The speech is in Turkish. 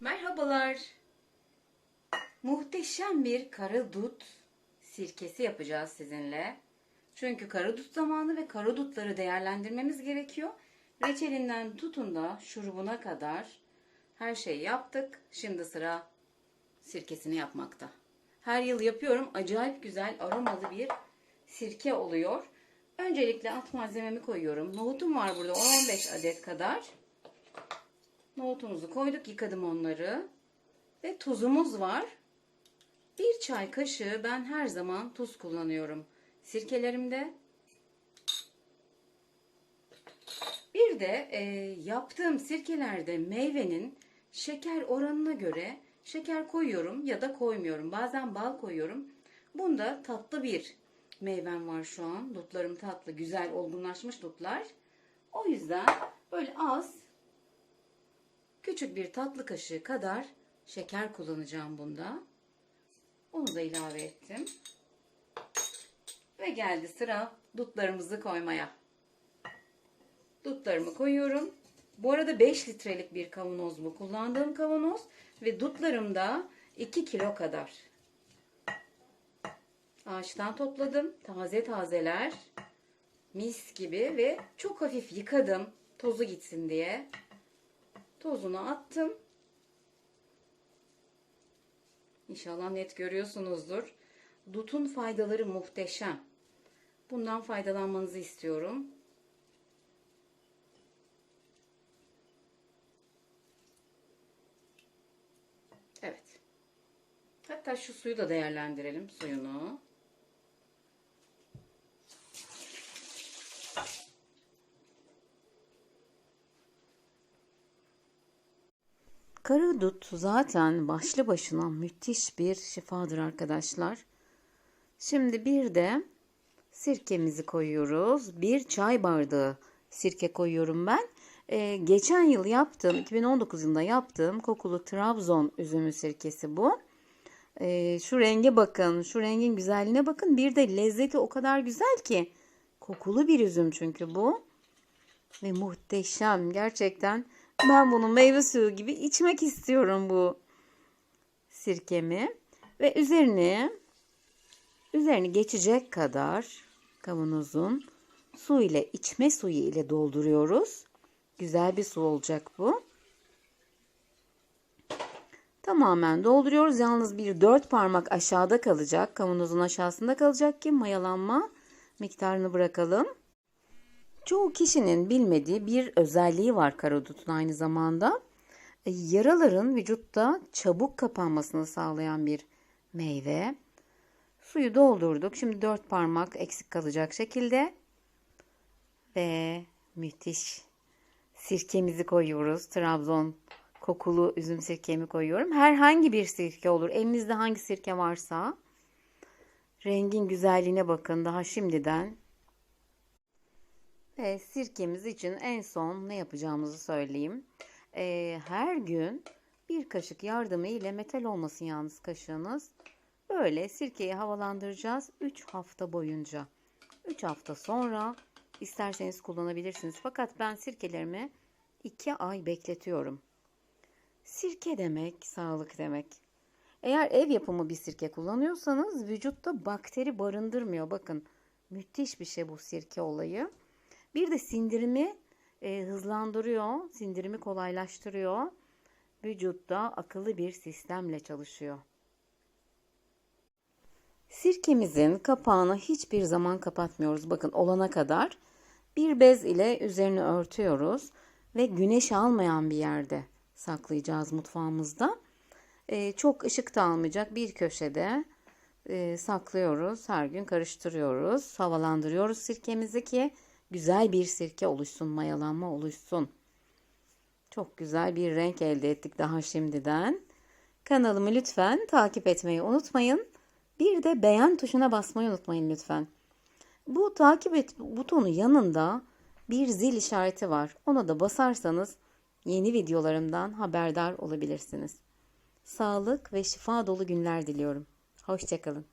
Merhabalar. Muhteşem bir karadut sirkesi yapacağız sizinle. Çünkü karadut zamanı ve karadutları değerlendirmemiz gerekiyor. Reçelinden tutun da şurubuna kadar her şeyi yaptık. Şimdi sıra sirkesini yapmakta. Her yıl yapıyorum. Acayip güzel aromalı bir sirke oluyor. Öncelikle alt malzememi koyuyorum. Nohutum var burada 15 adet kadar. Nohutumuzu koyduk. Yıkadım onları. Ve tuzumuz var. Bir çay kaşığı ben her zaman tuz kullanıyorum. Sirkelerimde. Bir de e, yaptığım sirkelerde meyvenin şeker oranına göre şeker koyuyorum ya da koymuyorum. Bazen bal koyuyorum. Bunda tatlı bir meyvem var şu an. Dutlarım tatlı, güzel, olgunlaşmış dutlar. O yüzden böyle az küçük bir tatlı kaşığı kadar şeker kullanacağım bunda. Onu da ilave ettim. Ve geldi sıra dutlarımızı koymaya. Dutlarımı koyuyorum. Bu arada 5 litrelik bir kavanoz bu. Kullandığım kavanoz ve dutlarım da 2 kilo kadar. Ağaçtan topladım. Taze tazeler. Mis gibi ve çok hafif yıkadım. Tozu gitsin diye. Tozunu attım. İnşallah net görüyorsunuzdur. Dutun faydaları muhteşem. Bundan faydalanmanızı istiyorum. Evet. Hatta şu suyu da değerlendirelim suyunu. Karadut zaten başlı başına müthiş bir şifadır arkadaşlar. Şimdi bir de sirkemizi koyuyoruz. Bir çay bardağı sirke koyuyorum ben. Ee, geçen yıl yaptığım, 2019 yılında yaptığım kokulu Trabzon üzümü sirkesi bu. Ee, şu renge bakın, şu rengin güzelliğine bakın. Bir de lezzeti o kadar güzel ki. Kokulu bir üzüm çünkü bu. Ve muhteşem gerçekten. Ben bunu meyve suyu gibi içmek istiyorum bu sirkemi. Ve üzerine üzerini geçecek kadar kavanozun su ile içme suyu ile dolduruyoruz. Güzel bir su olacak bu. Tamamen dolduruyoruz. Yalnız bir dört parmak aşağıda kalacak. Kavanozun aşağısında kalacak ki mayalanma miktarını bırakalım. Çoğu kişinin bilmediği bir özelliği var karadutun aynı zamanda. E, Yaraların vücutta çabuk kapanmasını sağlayan bir meyve. Suyu doldurduk. Şimdi dört parmak eksik kalacak şekilde. Ve müthiş sirkemizi koyuyoruz. Trabzon kokulu üzüm sirkemi koyuyorum. Herhangi bir sirke olur. Elinizde hangi sirke varsa. Rengin güzelliğine bakın daha şimdiden. Ve sirkemiz için en son ne yapacağımızı söyleyeyim. Ee, her gün bir kaşık yardımı ile metal olmasın yalnız kaşığınız. Böyle sirkeyi havalandıracağız 3 hafta boyunca. 3 hafta sonra isterseniz kullanabilirsiniz. Fakat ben sirkelerimi 2 ay bekletiyorum. Sirke demek sağlık demek. Eğer ev yapımı bir sirke kullanıyorsanız vücutta bakteri barındırmıyor. Bakın müthiş bir şey bu sirke olayı. Bir de sindirimi e, hızlandırıyor, sindirimi kolaylaştırıyor. Vücutta akıllı bir sistemle çalışıyor. Sirkemizin kapağını hiçbir zaman kapatmıyoruz. Bakın olana kadar bir bez ile üzerini örtüyoruz ve güneş almayan bir yerde saklayacağız mutfağımızda. Ee, çok ışık da almayacak bir köşede e, saklıyoruz. Her gün karıştırıyoruz, havalandırıyoruz sirkemizi ki güzel bir sirke oluşsun, mayalanma oluşsun. Çok güzel bir renk elde ettik daha şimdiden. Kanalımı lütfen takip etmeyi unutmayın. Bir de beğen tuşuna basmayı unutmayın lütfen. Bu takip et butonu yanında bir zil işareti var. Ona da basarsanız yeni videolarımdan haberdar olabilirsiniz. Sağlık ve şifa dolu günler diliyorum. Hoşçakalın.